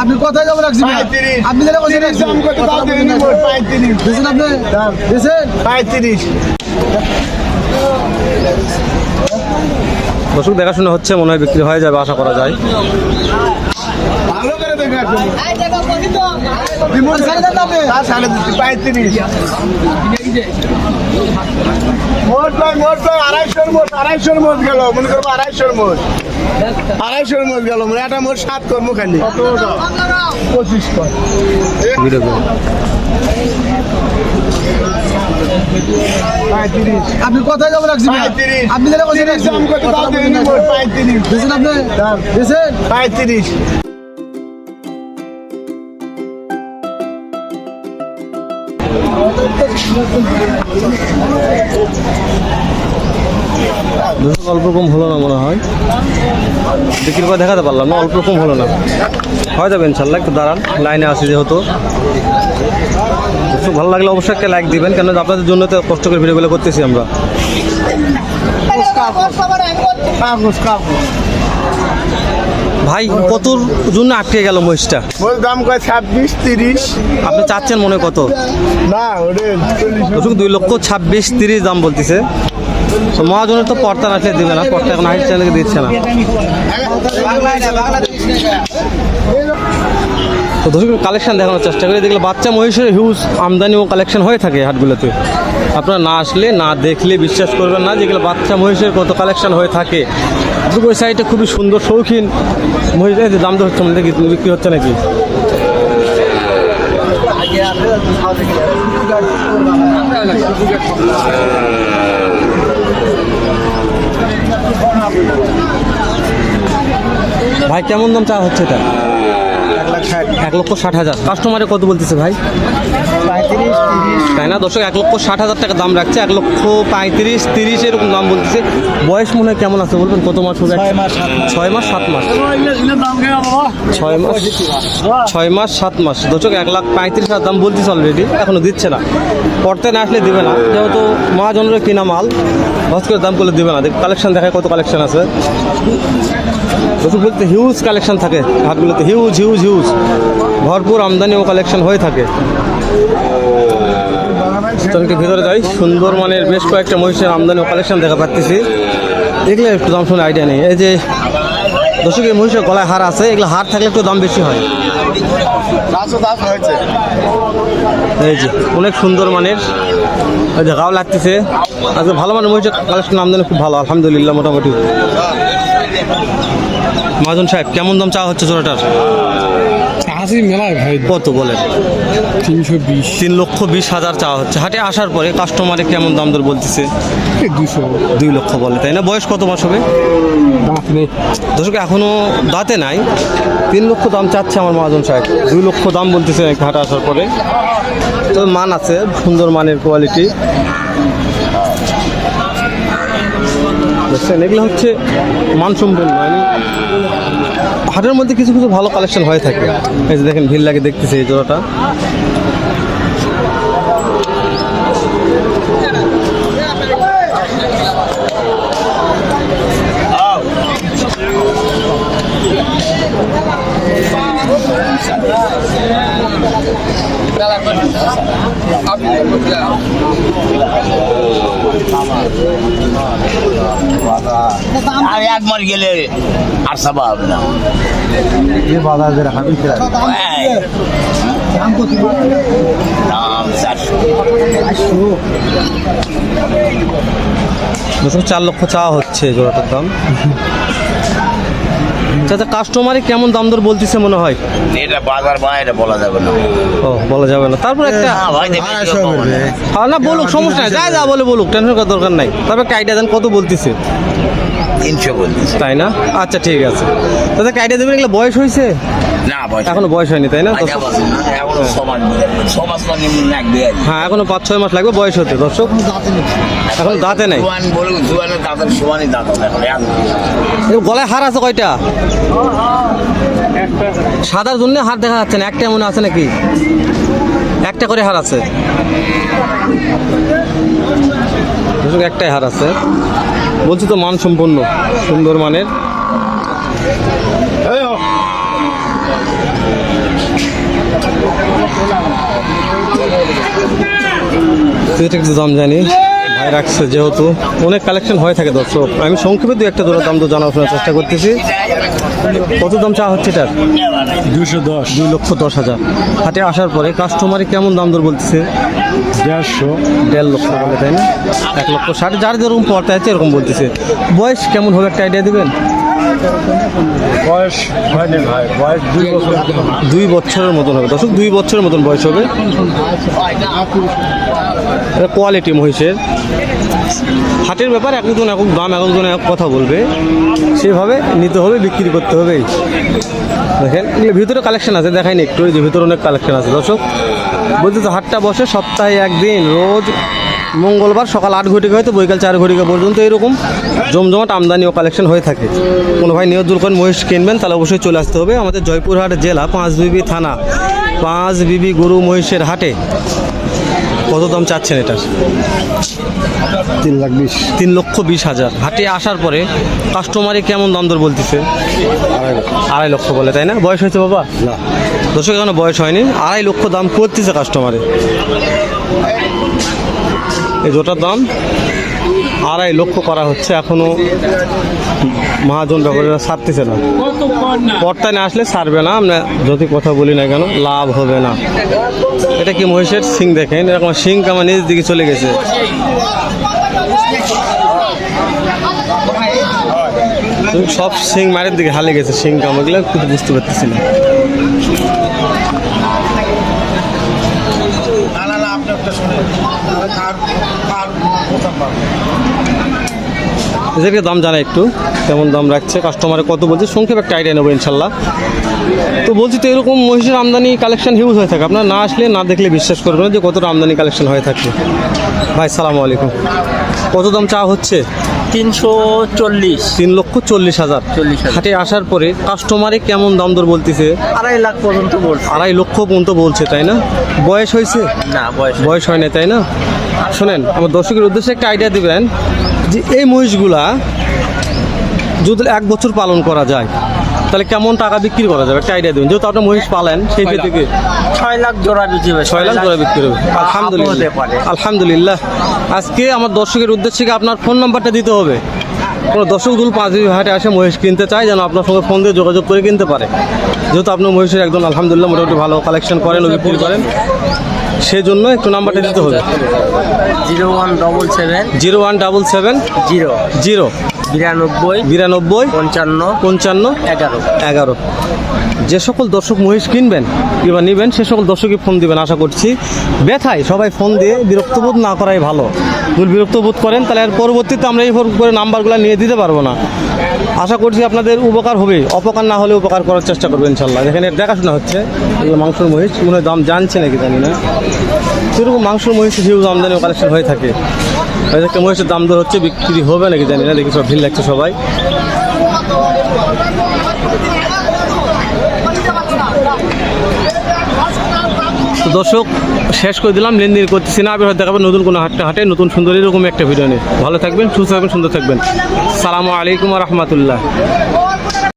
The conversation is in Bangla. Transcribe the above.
আপনি কোথায় যাব রাখছি আপনি যেটা আপনি? পঁয়ত্রিশ। দর্শক দেখাশোনা হচ্ছে মনে হয় বিক্রি হয়ে যাবে আশা করা যায়। আড়াইশোর মোট আড়াইশোর মোট গেল। মনে করব আড়াইশোর মোট। আড়াইশোর মোট গেল মানে একটা মোট সাত কর্ম খালি পঁচিশ কর। আপনি কোথায় যাব রাখছি। আপনি পঁয়ত্রিশ। অল্প কম হলো না মনে হয়। বিক্রি করে দেখাতে পারলাম না অল্প কম হলো না। হয়ে যাবে ইনশাল্লাহ একটু দাঁড়ান লাইনে আসি যেহেতু। খুব ভালো লাগলে অবশ্যই একটা লাইক দিবেন কেন আপনাদের জন্য তো কষ্ট করে ভিডিওগুলো করতেছি আমরা। কাগজ কাগজ ভাই কতর জন্য আটকে গেল মহিষটা? মোট দাম কয় ছাব্বিশ তিরিশ। আপনি চাচ্ছেন মনে কত? না ওরে দুই লক্ষ ছাব্বিশ তিরিশ দাম বলতেছে। মহাজনের তো পর্তা আসলে দিবে না পর্তা এখন হাইট চ্যানেলকে দিচ্ছে না। তো দর্শক কালেকশন দেখানোর চেষ্টা করি দেখলে বাচ্চা মহিষের হিউজ আমদানি ও কালেকশন হয়ে থাকে হাটগুলোতে। আপনারা না আসলে, না দেখলে বিশ্বাস করবেন না যেগুলো বাচ্চা মহিষের কত কালেকশন হয়ে থাকে। দুপুর সাইডটা খুবই সুন্দর, শৌখিন মহিষ। এই দাম তো হচ্ছে দেখি বিক্রি হচ্ছে নাকি? ভাই, কেমন দাম চা হচ্ছে এটা? এক লক্ষ ষাট হাজার। কাস্টমারে কত বলতেছে ভাই? তাই না? দর্শক এক লক্ষ ষাট হাজার টাকা দাম রাখছে। এক লক্ষ পঁয়ত্রিশ তিরিশ এরকম দাম বলতেছে। বয়স মনে হয় কেমন আছে বলবেন? কত মাস হবে ছয় মাস সাত মাস। ছয় মাস ছয় মাস সাত মাস। দর্শক এক লাখ পঁয়ত্রিশ হাজার দাম বলতেছে অলরেডি এখনও দিচ্ছে না। পড়তে না আসলে দিবে না। যেহেতু মা মহাজনের কিনা মাল হস করে দাম করলে দিবে না। দেখ কালেকশন দেখায় কত কালেকশন আছে। দর্শক বলতে হিউজ কালেকশন থাকে। হাটগুলোতে হিউজ হিউজ হিউজ ভরপুর আমদানি ও কালেকশন হয়ে থাকে। চলকে ভিতরে যাই, সুন্দর মানের বেশ কয়েকটা মহিষের আমদানি ও কালেকশন দেখা পাচ্ছি এগুলো একটু দাম শুনে আইডিয়া নেই। এই যে দর্শক এই মহিষের গলায় হার আছে, এগুলো হার থাকলে একটু দাম বেশি হয়। এই যে, অনেক সুন্দর মানের। এই যে গাও লাগতেছে। আজকে ভালো মানের মহিষের কালেকশন আমদানি খুব ভালো, আলহামদুলিল্লাহ, মোটামুটি। মাজন সাহেব, কেমন দাম চাওয়া হচ্ছে জোড়াটার? আসি মেলায় ভাই। কত বলেন? তিনশো বিশ। তিন লক্ষ বিশ হাজার চাওয়া হচ্ছে। হাটে আসার পরে কাস্টমারে কেমন দাম দর বলতেছে? দুশো দুই লক্ষ বলে তাই না? বয়স কত মাস হবে? দাঁত নেই। দর্শক এখনও দাঁতে নাই। তিন লক্ষ দাম চাচ্ছে আমার মহাজন সাহেব। দুই লক্ষ দাম বলতেছে হাটে আসার পরে। তো মান আছে সুন্দর মানের কোয়ালিটি বুঝছেন এগুলো হচ্ছে মানসম্পন্ন মানে হাটের মধ্যে কিছু কিছু ভালো কালেকশন হয়ে থাকে। এই যে দেখেন, ভিড় লাগে দেখতেছি এই জোড়াটা। আর এক মাস গেলে আর সাবা হবে না। চারশো। দর্শক চার লক্ষ চাওয়া হচ্ছে জোড়াটার দাম। চাচা কাস্টমারে কেমন দাম দর বলতিছে মনে হয়? এটা বাজার বা এটা বলা যাবে না। ও বলা যাবে না। তারপর একটা না ভাই দেখে কেউ না। হ্যাঁ না বলুক সমস্যা নাই। যাই যা বলে বলুক টেনশন করার দরকার নাই। তবে কাইটা দেন কত বলতেছে? তিনশো বলতেছে। তাই না? আচ্ছা ঠিক আছে। তাতে কাইটা দেবেন এগুলো বয়স হয়েছে? না এখনও বয়স হয়নি তাই না। হ্যাঁ এখনও পাঁচ ছয় মাস লাগবে বয়স হতে দর্শক। এখন দাঁতে নাই। গলায় হার আছে কয়টা? সাদার জন্য হার দেখা যাচ্ছে না একটা মনে আছে নাকি? একটা করে হার আছে। একটাই হার আছে। বলছি তো মান সম্পন্ন সুন্দর মানের। এটা একটু দাম জানি ভাই রাখছে যেহেতু। অনেক কালেকশন হয়ে থাকে দর্শক। আমি সংক্ষেপে দু একটা জোড়ার দাম তো জানাশোনার চেষ্টা করতেছি। কত দাম চা হচ্ছে এটার? দুশো দশ। দুই লক্ষ দশ হাজার। হাটে আসার পরে কাস্টমারে কেমন দাম দর বলতেছে? দেড়শো। দেড় লক্ষ টাকা তাই না? এক লক্ষ ষাট। যার যেরকম পড়তে আছে এরকম বলতেছে। বয়স কেমন হবে? একটা আইডিয়া দেবেন? বয়স হয়নি ভাই, বয়স দুই বছর। দুই বছরের মতন হবে। দর্শক, দুই বছরের মতন বয়স হবে। কোয়ালিটি মহিষের। হাটের ব্যাপার এক একজন এক এক দাম এক একজন এক কথা বলবে। সেভাবে নিতে হবে, বিক্রি করতে হবে। দেখেন ভিতরে কালেকশন আছে, দেখাইনি একটু যে ভিতরে অনেক কালেকশন আছে। দর্শক, বলতে তো হাটটা বসে সপ্তাহে একদিন, রোজ মঙ্গলবার সকাল আট ঘটিকা হয়তো বৈকাল চার ঘটিকা পর্যন্ত এরকম জমজমাট আমদানি ও কালেকশন হয়ে থাকে। কোনো ভাই নিয়জুল করেন মহিষ কিনবেন তাহলে অবশ্যই চলে আসতে হবে। আমাদের জয়পুরহাট জেলা পাঁচ বিবি থানা পাঁচ বিবি গরু মহিষের হাটে। কত দাম চাচ্ছেন এটার তিন লাখ বিশ। তিন লক্ষ বিশ হাজার। হাটে আসার পরে কাস্টমারে কেমন দাম দর বলতেছে? আড়াই লক্ষ। বলে তাই না? বয়স হয়েছে বাবা? না। দর্শক এখনও বয়স হয়নি। আড়াই লক্ষ দাম করতেছে কাস্টমারে এই জোটার দাম আড়াই লক্ষ করা হচ্ছে, এখনও মহাজন ব্যাপারীরা ছাড়তেছে না। পর্তায় না আসলে ছাড়বে না, আমরা যদি কথা বলি না কেন, লাভ হবে না। এটা কি মহিষের সিং দেখেন, এরকম সিং আমার নিজ দিকে চলে গেছে। সব সিং মারের দিকে হালে গেছে সিং কামাগুলো কিছু বুঝতে পারতেছি না। এদেরকে দাম জানা একটু, কেমন দাম রাখছে কাস্টমারে কত বলছে, সংক্ষেপ একটা আইডিয়া নেব ইনশাল্লাহ। তো বলছি তো এরকম মহিষের আমদানি কালেকশন হিউজ হয়ে থাকে। আপনার না আসলে না দেখলে বিশ্বাস করবে না যে কতটা আমদানি কালেকশন হয়ে থাকে। ভাই, সালামু আলাইকুম। কত দাম চা হচ্ছে? তিনশো চল্লিশ। তিন লক্ষ চল্লিশ হাজার। চল্লিশ। হাটে আসার পরে কাস্টমারে কেমন দাম দর বলতেছে? আড়াই লাখ পর্যন্ত বলছে। আড়াই লক্ষ পর্যন্ত বলছে তাই না? বয়স হয়েছে? না বয়স বয়স হয় না তাই না? শোনেন আমার দর্শকের উদ্দেশ্যে একটা আইডিয়া দিবেন যে এই মহিষগুলা যদি এক বছর পালন করা যায় তাহলে কেমন টাকা বিক্রি করা যাবে? একটা আইডিয়া দেবেন। যেহেতু আপনি মহিষ পালেন সেই থেকে ছয় লাখ জোড়া বিক্রি হবে ছয় লাখ জোড়া বিক্রি হবে। আলহামদুলিল্লাহ। পারে। আলহামদুলিল্লাহ। আজকে আমার দর্শকের উদ্দেশ্যে কি আপনার ফোন নাম্বারটা দিতে হবে? কোনো দর্শক দুল পাঁচ হাটে আসে মহিষ কিনতে চায় যেন আপনার সঙ্গে ফোন দিয়ে যোগাযোগ করে কিনতে পারে। যেহেতু আপনি মহিষের একদম আলহামদুলিল্লাহ মোটামুটি ভালো কালেকশন করেন ও বিক্রি করেন। সেই জন্য একটু নাম্বারটা দিতে হবে। Zero one double seven zero one double seven zero. Zero. বিরানব্বই বিরানব্বই পঞ্চান্ন পঞ্চান্ন এগারো। এগারো। যে সকল দর্শক মহিষ কিনবেন কিংবা নেবেন সে সকল দর্শকই ফোন দিবেন আশা করছি। ব্যথায় সবাই ফোন দিয়ে বিরক্তবোধ না করাই ভালো। যদি বিরক্তবোধ করেন তাহলে আর পরবর্তীতে আমরা এই ফোন করে নাম্বারগুলো নিয়ে দিতে পারব না। আশা করছি আপনাদের উপকার হবে। অপকার না হলে উপকার করার চেষ্টা করবেন ইনশাল্লাহ। এখানে দেখাশোনা হচ্ছে। এগুলো মাংসর মহিষ মনে দাম জানছে নাকি জানি না। সেরকম মাংসের মহিষ হিউজ আমদানি কালেকশন হয়ে থাকে। একটা হচ্ছে? দাম দর হচ্ছে, বিক্রি হবে নাকি জানি না, দেখি সব ভিড় লাগছে সবাই। দর্শক, শেষ করে দিলাম, লেনদেন করতেছি না, আবার দেখাবো নতুন কোনো হাটটা হাটে, নতুন সুন্দর এরকম একটা ভিডিও নিয়ে। ভালো থাকবেন, সুস্থ থাকবেন, সুন্দর থাকবেন। সালামু আলাইকুম রহমতুল্লাহ।